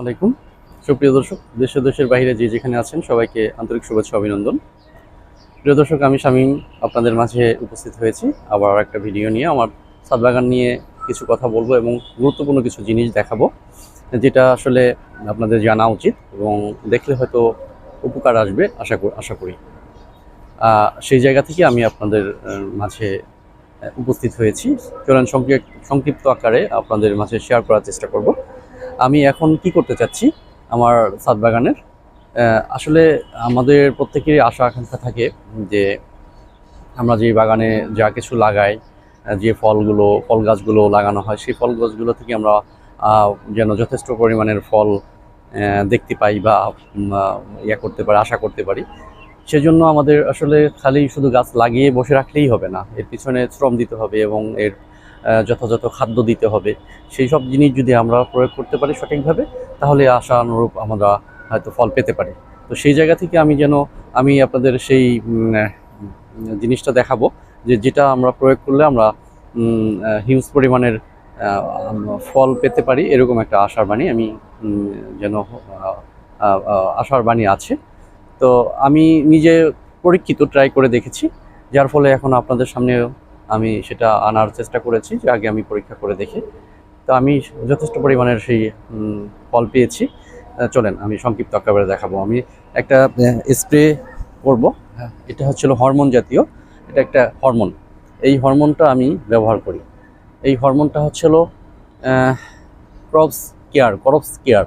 আলাইকুম। সুপ্রিয় দর্শক, দেশ দেশের বাইরে যে যেখানে আছেন, সবাইকে আন্তরিক শুভেচ্ছা অভিনন্দন। প্রিয় দর্শক, আমি শামীম, আপনাদের মাঝে উপস্থিত হয়েছি। আবার একটা ভিডিও নিয়ে আমার ছাদ বাগান নিয়ে কিছু কথা বলব এবং গুরুত্বপূর্ণ কিছু জিনিস দেখাবো, যেটা আসলে আপনাদের জানা উচিত এবং দেখলে হয়তো উপকার আসবে, আশা আশা করি। সেই জায়গা থেকে আমি আপনাদের মাঝে উপস্থিত হয়েছি। চলেন, সংক্ষিপ্ত আকারে আপনাদের মাঝে শেয়ার করার চেষ্টা করব। আমি এখন কি করতে চাচ্ছি? আমার ছাদ বাগানের আসলে আমাদের প্রত্যেকেরই আশা, আকাঙ্ক্ষা থাকে যে আমরা যে বাগানে যা কিছু লাগাই যে ফলগুলো, ফল গাছগুলো লাগানো হয়, সেই ফল গাছগুলো থেকে আমরা যেন যথেষ্ট পরিমাণের ফল দেখতে পাই বা ইয়া করতে পারি, আশা করতে পারি। সেজন্য আমাদের আসলে খালি শুধু গাছ লাগিয়ে বসে রাখলেই হবে না। এর পিছনে শ্রম দিতে হবে এবং এর যথাযথ খাদ্য দিতে হবে। সেই সব জিনিস যদি আমরা প্রয়োগ করতে পারি সঠিকভাবে, তাহলে আশানুরূপ আমরা হয়তো ফল পেতে পারি। তো সেই জায়গা থেকে আমি যেন, আমি আপনাদের সেই জিনিসটা দেখাবো যে যেটা আমরা প্রয়োগ করলে আমরা হিউজ পরিমাণের ফল পেতে পারি, এরকম একটা আশার বাণী আমি যেন আশার বাণী আছে। তো আমি নিজে পরীক্ষিত, ট্রাই করে দেখেছি, যার ফলে এখন আপনাদের সামনে আমি সেটা আনার চেষ্টা করেছি যে আগে আমি পরীক্ষা করে দেখি। তো আমি যথেষ্ট পরিমাণের সেই ফল পেয়েছি। চলেন আমি সংক্ষিপ্ত আকারে দেখাবো। আমি একটা স্প্রে করব। এটা হচ্ছিল হরমোন জাতীয়। এটা একটা হরমোন। এই হরমোনটা আমি ব্যবহার করি। এই হরমোনটা হচ্ছিল ক্রপস কেয়ার ক্রপস কেয়ার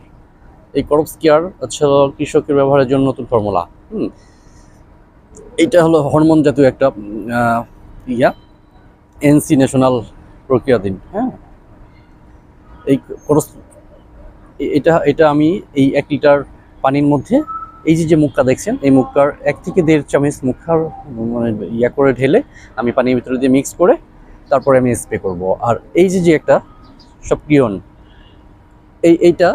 এই ক্রপস কেয়ার হচ্ছে কৃষকের ব্যবহারের জন্য নতুন ফর্মুলা হুম। এইটা হলো হরমোন জাতীয় একটা ইয়া। এনসি ন্যাশনাল প্রক্রিয়াধীন হ্যাঁ? এই এ- এটা এটা আমি এই এক লিটার পানির মধ্যে, এই যে যে মুখটা দেখছেন, এই মুখটার এক থেকে দেড় চামচ মুখার মানে ইয়া করে ঢেলে আমি পানির ভিতরে দিয়ে মিক্স করে তারপরে আমি স্প্রে করব। আর এই যে যে একটা সক্রিয়ন এই, এইটা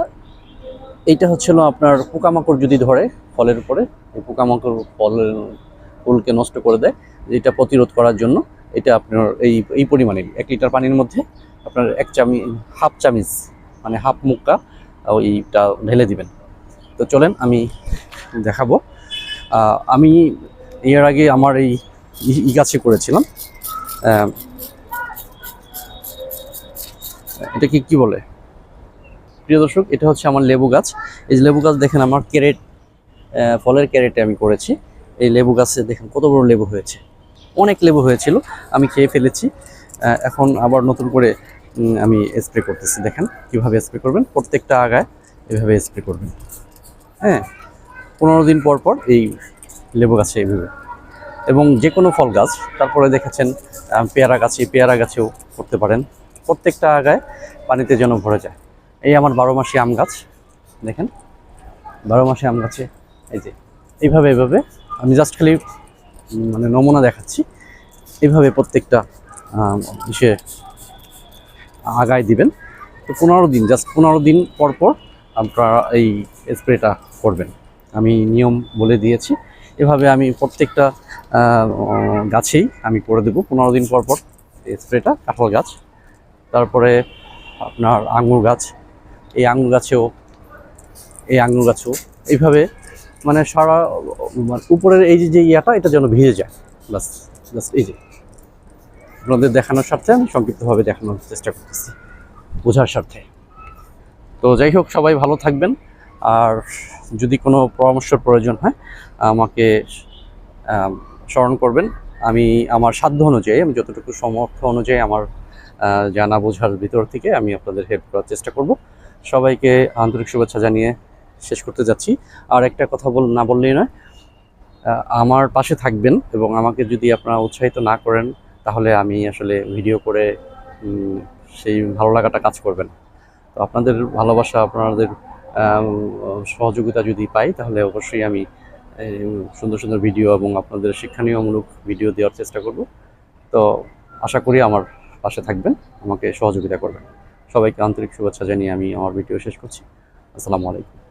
এইটা হচ্ছিল আপনার পোকামাকড় যদি ধরে ফলের উপরে, এই পোকামাকড় ফলের ফুলকে নষ্ট করে দেয়, এটা প্রতিরোধ করার জন্য এটা আপনার এই এই পরিমাণে, এক লিটার পানির মধ্যে আপনার এক চামি, হাফ চামিচ মানে হাফ মুক্কা ওইটা ঢেলে দিবেন। তো চলেন আমি দেখাবো। আমি এর আগে আমার এই ই- গাছে করেছিলাম। এটা কি কি বলে? প্রিয় দর্শক, এটা হচ্ছে আমার লেবু গাছ। এই যে লেবু গাছ দেখেন, আমার ক্যারেট ফলের ক্যারেটে আমি করেছি। এই লেবু গাছে দেখেন কত বড় লেবু হয়েছে। অনেক লেবু হয়েছিল, আমি খেয়ে ফেলেছি। এখন আবার নতুন করে আমি স্প্রে করতেছি, দেখেন কীভাবে স্প্রে করবেন। প্রত্যেকটা আগায় এভাবে স্প্রে করবেন। হ্যাঁ পনেরো দিন পর পর এই লেবু গাছে এইভাবে এবং যে কোনো ফল গাছ, তারপরে দেখেছেন পেয়ারা গাছে পেয়ারা গাছেও করতে পারেন। প্রত্যেকটা আগায় পানিতে যেন ভরে যায়। এই আমার বারো মাসি আম গাছ, দেখেন। বারো মাসে আম গাছে, এই যে, এইভাবে এইভাবে। আমি জাস্ট খালি মানে নমুনা দেখাচ্ছি। এভাবে প্রত্যেকটা ইসে আগায় দিবেন। তো পনেরো দিন জাস্ট পনেরো দিন পর পর আপনারা এই স্প্রেটা করবেন। আমি নিয়ম বলে দিয়েছি। এভাবে আমি প্রত্যেকটা গাছেই আমি করে দেবো। পনেরো দিন পর পর স্প্রেটা, কাঁঠাল গাছ। তারপরে আপনার আঙুর গাছ। এই আঙুর গাছেও, এই আঙুর গাছেও এইভাবে মানে সারা মানে উপরের এই যে ইয়াটা, এটা যেন ভিজে যায়। বাস এই যে। আপনাদের দেখানোর স্বার্থে আমি সংক্ষিপ্তভাবে দেখানোর চেষ্টা করতেছি, বোঝার স্বার্থে। তো যাই হোক, সবাই ভালো থাকবেন। আর যদি কোনো পরামর্শের প্রয়োজন হয়, আমাকে স্মরণ করবেন। আমি, আমার সাধ্য অনুযায়ী, আমি যতটুকু সমর্থ অনুযায়ী আমার জানা বোঝার ভিতর থেকে আমি আপনাদের হেল্প করার চেষ্টা করব। সবাইকে আন্তরিক শুভেচ্ছা জানিয়ে শেষ করতে যাচ্ছি। আর একটা কথা বল, না বললেই নয় আমার পাশে থাকবেন এবং আমাকে যদি আপনারা উৎসাহিত না করেন, তাহলে আমি আসলে ভিডিও করে সেই ভালো লাগাটা কাজ করবেন তো আপনাদের ভালোবাসা, আপনাদের সহযোগিতা যদি পাই, তাহলে অবশ্যই আমি সুন্দর সুন্দর ভিডিও এবং আপনাদের শিক্ষণীয়মূলক ভিডিও দেওয়ার চেষ্টা করব। তো আশা করি আমার পাশে থাকবেন, আমাকে সহযোগিতা করবেন। সবাইকে আন্তরিক শুভেচ্ছা জানিয়ে আমি আমার ভিডিও শেষ করছি। আসসালামু আলাইকুম।